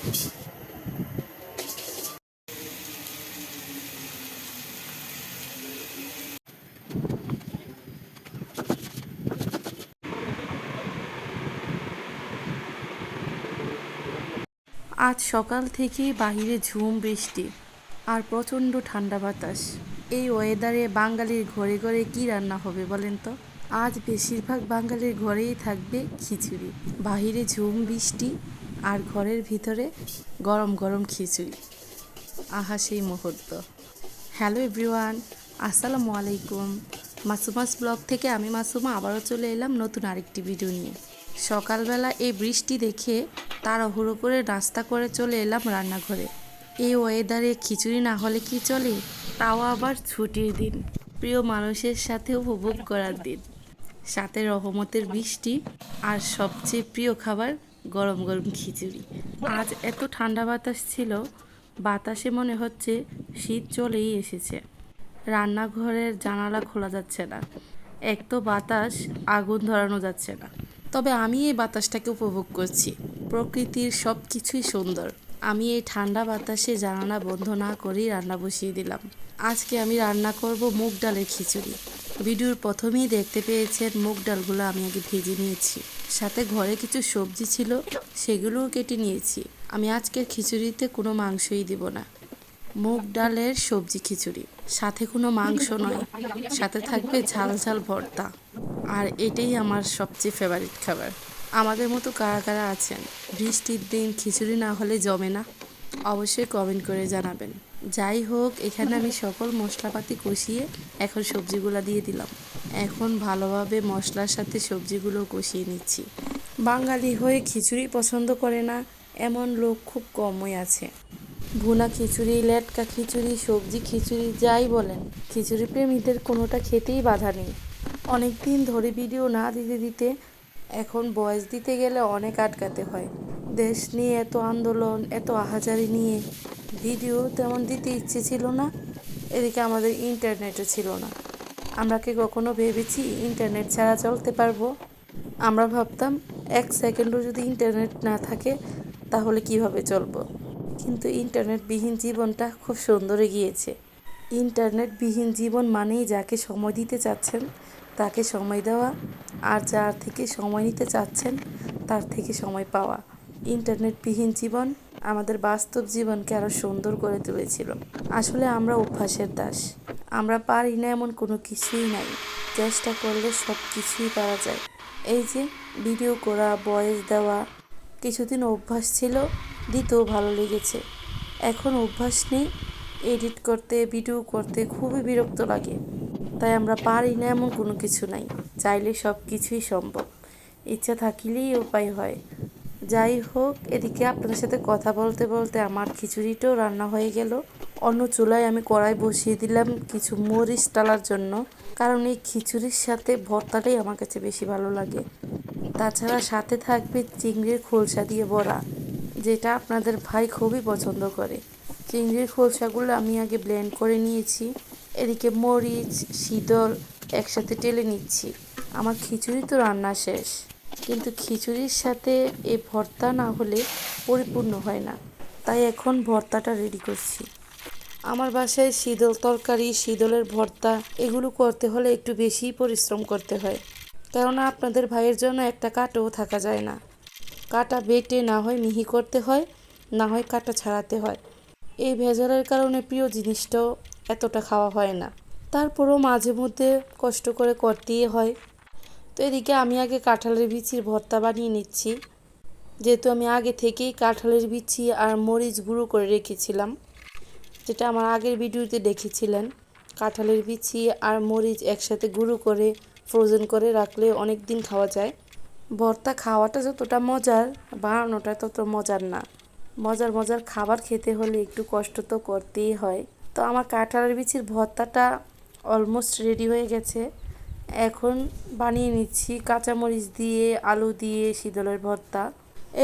আজ সকাল থেকে বাহিরে ঝুম, বৃষ্টি আর প্রচণ্ড ঠান্ডা বাতাস। এই ওয়েদারে বাঙালির ঘরে ঘরে কি রান্না হবে বলেন তো? আজ বেশিরভাগ বাঙালির ঘরেই থাকবে খিচুড়ি। বাহিরে ঝুম, বৃষ্টি আর ঘরের ভিতরে গরম গরম খিচুড়ি। আহা, সেই মুহূর্ত। হ্যালো এভরিওয়ান, আসসালামু আলাইকুম। মাসুমাস ব্লগ থেকে আমি মাসুমা আবারও চলে এলাম নতুন আরেকটি ভিডিও নিয়ে। সকালবেলা এই বৃষ্টি দেখে তার তাড়াহুড়ো করে নাস্তা করে চলে এলাম রান্নাঘরে। এই ওয়েদারে খিচুড়ি না হলে কি চলে? তাও আবার ছুটির দিন, প্রিয় মানুষের সাথে উপভোগ করার দিন। সাথে রহমতের বৃষ্টি আর সবচেয়ে প্রিয় খাবার গরম গরম খিচুড়ি। আজ এত ঠান্ডা বাতাস ছিল, বাতাসে মনে হচ্ছে শীত চলেই এসেছে। রান্নাঘরের জানালা খোলা যাচ্ছে না। এক তো বাতাস, আগুন ধরানো যাচ্ছে না। তবে আমি এই বাতাসটাকে উপভোগ করছি। প্রকৃতির সব কিছুই সুন্দর। আমি এই ঠান্ডা বাতাসে জানালা বন্ধ না করেই রান্না বসিয়ে দিলাম। আজকে আমি রান্না করব মুগ ডালের খিচুড়ি। ভিডিওর প্রথমেই দেখতে পেয়েছেন মুগ ডালগুলো আমি আগে ভেজে নিয়েছি। সাথে ঘরে কিছু সবজি ছিল, সেগুলোও কেটে নিয়েছি। আমি আজকের খিচুড়িতে কোনো মাংসই দিব না। মুগ ডালের সবজি খিচুড়ি। সাথে কোনো মাংস নয়, সাথে থাকবে ঝাল ঝাল ভর্তা। আর এটাই আমার সবচেয়ে ফেভারিট খাবার। আমাদের মতো কারা কারা আছেন? বৃষ্টির দিন খিচুড়ি না হলে জমে না? অবশ্যই কমেন্ট করে জানাবেন। যাই হোক, এখানে আমি সকল মশলাপাতি কষিয়ে এখন সবজিগুলো দিয়ে দিলাম। এখন ভালোভাবে মশলার সাথে সবজিগুলো কষিয়ে নিচ্ছি। বাঙালি হয়ে খিচুড়ি পছন্দ করে না, এমন লোক খুব কমই আছে। ভুনা খিচুড়ি, লেটকা খিচুড়ি, সবজি খিচুড়ি, যাই বলেন, খিচুড়ি প্রেমীদের কোনোটা খেতেই বাধা নেই। অনেক দিন ধরে ভিডিও না দিতে দিতে এখন বয়স দিতে গেলে অনেক আটকাতে হয়। দেশ নিয়ে এত আন্দোলন, এত আহাজারি নিয়ে ভিডিও তেমন দিতে ইচ্ছে ছিল না, এদিকে আমাদের ইন্টারনেটও ছিল না। আমরা কি কখনো ভেবেছি ইন্টারনেট ছাড়া চলতে পারব? আমরা ভাবতাম, এক সেকেন্ডও যদি ইন্টারনেট না থাকে, তাহলে কীভাবে চলবো? কিন্তু ইন্টারনেটবিহীন জীবনটা খুব সুন্দরে গিয়েছে। ইন্টারনেটবিহীন জীবন মানেই যাকে সময় দিতে চাচ্ছেন, তাকে সময় দেওয়া, আর যার থেকে সময় নিতে চাচ্ছেন, তার থেকে সময় পাওয়া। ইন্টারনেটবিহীন জীবন আমাদের বাস্তব জীবনকে আরও সুন্দর করে তুলেছিল। আসলে আমরা অভ্যাসের দাস। আমরা পারি না এমন কোনো কিছুই নাই। চেষ্টা করলে সব কিছুই পারা যায়। এই যে ভিডিও করা বয়েস দেওয়া, কিছুদিন অভ্যাস ছিল, দিতেও ভালো লেগেছে। এখন অভ্যাস নেই এডিট করতে ভিডিও করতে খুবই বিরক্ত লাগে। তাই আমরা পারি না এমন কোনো কিছু নাই। চাইলে সব কিছুই সম্ভব। ইচ্ছা থাকিলেই উপায় হয়। যাই হোক, এদিকে আপনাদের সাথে কথা বলতে বলতে আমার খিচুড়িটাও রান্না হয়ে গেল। অন্য চুলায় আমি কড়াই বসিয়ে দিলাম কিছু মরিচ টালার জন্য, কারণ এই খিচুড়ির সাথে ভর্তাটাই আমার কাছে বেশি ভালো লাগে। তাছাড়া সাথে থাকবে চিংড়ির খোলসা দিয়ে বড়া, যেটা আপনাদের ভাই খুবই পছন্দ করে। চিংড়ির খোলসাগুলো আমি আগে ব্লেন্ড করে নিয়েছি। এদিকে মরিচ শীতল একসাথে টেলে নিচ্ছি। আমার খিচুড়ি তো রান্না শেষ। কিন্তু খিচুড়ির সাথে এই ভর্তা না হলে পরিপূর্ণ হয় না। তাই এখন ভর্তাটা রেডি করছি। আমার বাসায় শীতল তরকারি, শীতলের ভর্তা, এগুলো করতে হলে একটু বেশিই পরিশ্রম করতে হয়। কেননা আপনাদের ভাইয়ের জন্য একটা কাটাও থাকা যায় না। কাটা বেটে না হয় মিহি করতে হয়, না হয় কাটা ছাড়াতে হয়। এই ভেজালের কারণে প্রিয় জিনিসটাও এতটা খাওয়া হয় না। তারপরও মাঝে মধ্যে কষ্ট করে করতেই হয়। তো এদিকে আমি আগে কাঁঠালের বিচির ভর্তা বানিয়ে নিচ্ছি। যেহেতু আমি আগে থেকেই কাঁঠালের বিচি আর মরিচ গুঁড়ো করে রেখেছিলাম, যেটা আমার আগের ভিডিওতে দেখেছিলেন। কাঁঠালের বিচি আর মরিচ একসাথে গুঁড়ো করে ফ্রোজেন করে রাখলে অনেক দিন খাওয়া যায়। ভর্তা খাওয়াটা যতটা মজার, বানানোটা তত মজার না। মজার মজার খাবার খেতে হলে একটু কষ্ট তো করতেই হয়। তো আমার কাঁঠালের বিচির ভর্তাটা অলমোস্ট রেডি হয়ে গেছে। এখন বানিয়ে নিচ্ছি কাঁচামরিচ দিয়ে, আলু দিয়ে, শীতলের ভর্তা।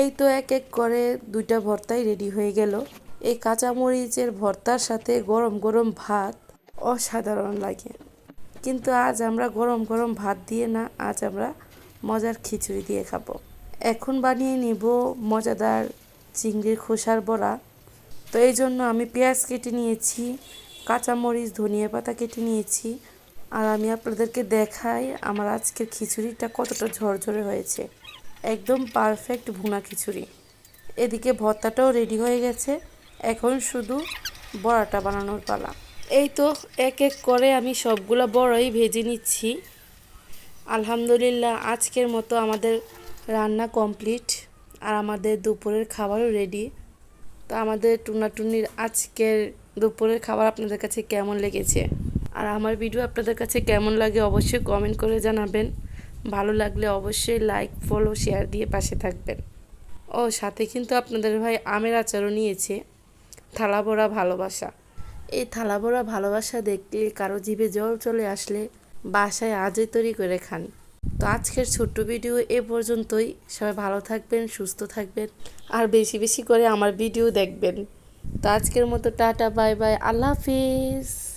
এই তো এক এক করে দুইটা ভর্তাই রেডি হয়ে গেল। এই কাঁচামরিচের ভর্তার সাথে গরম গরম ভাত অসাধারণ লাগে। কিন্তু আজ আমরা গরম গরম ভাত দিয়ে না, আজ আমরা মজার খিচুড়ি দিয়ে খাব। এখন বানিয়ে নিব মজাদার চিংড়ির খোসার বড়া। তো এই জন্য আমি পেঁয়াজ কেটে নিয়েছি, কাঁচামরিচ, ধনিয়া পাতা কেটে নিয়েছি আর আমি আপনাদেরকে দেখাই আমার আজকের খিচুড়িটা কতটা ঝরঝরে হয়েছে। একদম পারফেক্ট ভুনা খিচুড়ি। এদিকে ভর্তাটাও রেডি হয়ে গেছে। এখন শুধু বড়াটা বানানোর পালা। এই তো এক এক করে আমি সবগুলো বড়ই ভেজে নিচ্ছি। আলহামদুলিল্লাহ আজকের মতো আমাদের রান্না কমপ্লিট আর আমাদের দুপুরের খাবারও রেডি তো আমাদের টুনাটুনির আজকের দুপুরের খাবার আপনাদের কাছে কেমন লেগেছে? আর আমার ভিডিও আপনাদের কাছে কেমন লাগে অবশ্যই কমেন্ট করে জানাবেন। ভালো লাগলে অবশ্যই লাইক ফলো শেয়ার দিয়ে পাশে থাকবেন। ও, সাথে কিন্তু আপনাদের ভাই আমের আচারও নিয়েছে। থালা ভরা ভালোবাসা। এই থালা ভরা ভালোবাসা দেখলে কারও জিভে জল চলে আসলে বাসায় আজই তৈরি করে খান। তো আজকের ছোট্ট ভিডিও এ পর্যন্তই। সবাই ভালো থাকবেন, সুস্থ থাকবেন, আর বেশি বেশি করে আমার ভিডিও দেখবেন। তো আজকের মতো টাটা, বাই বাই, আল্লাহ হাফিজ।